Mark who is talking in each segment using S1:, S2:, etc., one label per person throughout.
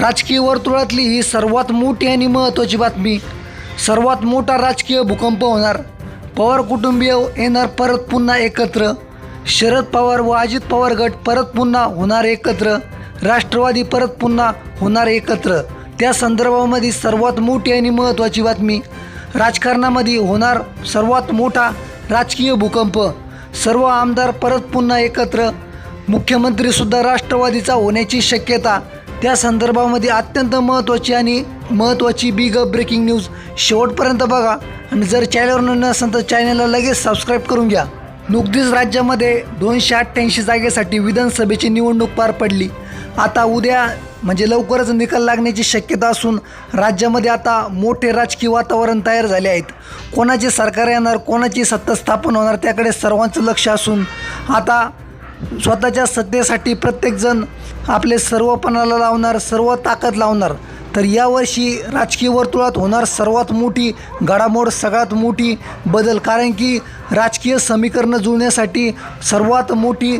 S1: राजकीय वर्तुळातली ही सर्वात मोठी आणि महत्त्वाची बातमी. सर्वात मोठा राजकीय भूकंप होणार. पवार कुटुंबीय येणार परत पुन्हा एकत्र. शरद पवार व अजित पवार गट परत पुन्हा होणार एकत्र. राष्ट्रवादी परत पुन्हा होणार एकत्र. त्या संदर्भामध्ये सर्वात मोठी आणि महत्त्वाची बातमी. राजकारणामध्ये होणार सर्वात मोठा राजकीय भूकंप. सर्व आमदार परत पुन्हा एकत्र. मुख्यमंत्रीसुद्धा राष्ट्रवादीचा होण्याची शक्यता. त्या संदर्भामध्ये अत्यंत महत्त्वाची आणि महत्त्वाची बिग अप ब्रेकिंग न्यूज शेवटपर्यंत बघा. आणि जर चॅनलवर नवीन असेल तर चॅनलला लगेच सबस्क्राईब करून घ्या. नुकतीच राज्यामध्ये दोनशे अठ्ठ्याऐंशी जागेसाठी विधानसभेची निवडणूक पार पडली. आता उद्या म्हणजे लवकरच निकाल लागण्याची शक्यता असून राज्यामध्ये आता मोठे राजकीय वातावरण तयार झाले आहेत. कोणाचे सरकार येणार कोणाची सत्ता स्थापन होणार त्याकडे सर्वांचं लक्ष असून आता स्वतःच्या सत्तेसाठी प्रत्येकजण आपले सर्वपणाला लावणार सर्व ताकद लावणार. तर यावर्षी राजकीय वर्तुळात होणार सर्वात मोठी घडामोड सगळ्यात मोठी बदल. कारण की राजकीय समीकरणं जुळण्यासाठी सर्वात मोठी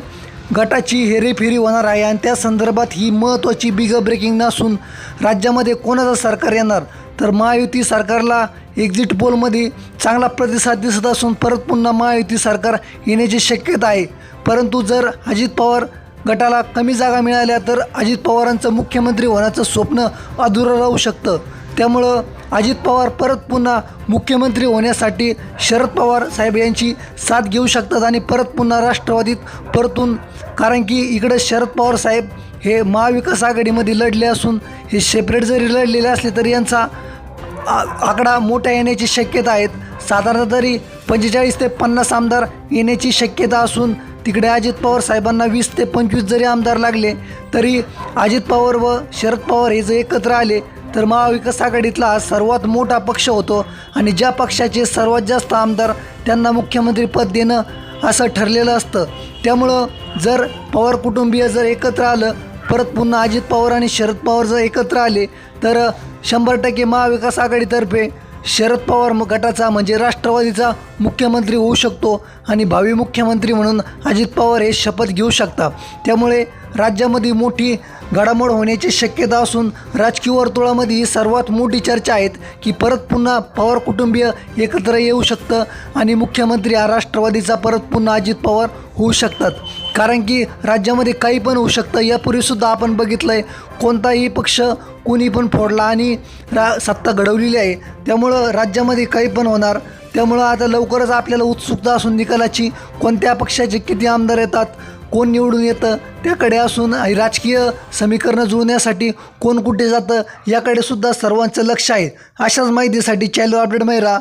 S1: गटाची हेरेफेरी होणार आहे. आणि त्या संदर्भात ही महत्त्वाची बिग ब्रेकिंग नसून राज्यामध्ये कोणाचं सरकार येणार? तर महायुती सरकारला एक्झिट पोलमध्ये चांगला प्रतिसाद दिसत असून परत पुन्हा महायुती सरकार येण्याची शक्यता आहे. परंतु जर अजित पवार गटाला कमी जागा मिळाल्या तर अजित पवारांचं मुख्यमंत्री होण्याचं स्वप्न अधुरं राहू शकतं. त्यामुळं अजित पवार परत पुन्हा मुख्यमंत्री होण्यासाठी शरद पवार साहेब यांची साथ घेऊ शकतात आणि परत पुन्हा राष्ट्रवादीत परतून कारण की इकडं शरद पवार साहेब हे महाविकास आघाडीमध्ये लढले असून हे सेपरेट जरी लढलेले असले तरी यांचा आ- आकडा मोठा येण्याची शक्यता आहेत. साधारणतः तरी पंचेचाळीस ते पन्नास आमदार येण्याची शक्यता असून तिकडे अजित पवार साहेबांना वीस ते पंचवीस जरी आमदार लागले तरी अजित पवार व शरद पवार हे जर एकत्र आले तर महाविकास आघाडीतला हा सर्वात मोठा पक्ष होतो आणि ज्या पक्षाचे सर्वात जास्त आमदार त्यांना मुख्यमंत्रीपद देणं असं ठरलेलं असतं. त्यामुळं जर पवार कुटुंबीय जर एकत्र आलं परत पुन्हा अजित पवार आणि शरद पवार जर एकत्र आले तर शंभर टक्के महाविकास आघाडीतर्फे शरद पवार गटाचा म्हणजे राष्ट्रवादीचा मुख्यमंत्री होऊ शकतो आणि भावी मुख्यमंत्री म्हणून अजित पवार हे शपथ घेऊ शकतात. त्यामुळे राज्यामध्ये मोठी घडामोड होण्याची शक्यता असून राजकीय वर्तुळामध्ये ही सर्वात मोठी चर्चा आहेत की परत पुन्हा पवार कुटुंबीय एकत्र येऊ शकतं आणि मुख्यमंत्री हा राष्ट्रवादीचा परत पुन्हा अजित पवार होऊ शकतात. कारण की राज्यामध्ये काही पण होऊ शकतं. यापूर्वीसुद्धा आपण बघितलं आहे कोणताही पक्ष कोणी पण फोडला आणि रा सत्ता घडवलेली आहे. त्यामुळं राज्यामध्ये काही पण होणार. त्यामुळं आता लवकरच आपल्याला उत्सुकता असून निकालाची कोणत्या पक्षाचे किती आमदार येतात कोण निवडून येतं त्याकडे असून राजकीय समीकरणं जुळण्यासाठी कोण कुठे जातं याकडे सुद्धा सर्वांचं लक्ष आहे. अशाच माहितीसाठी चॅनल अपडेट मैरा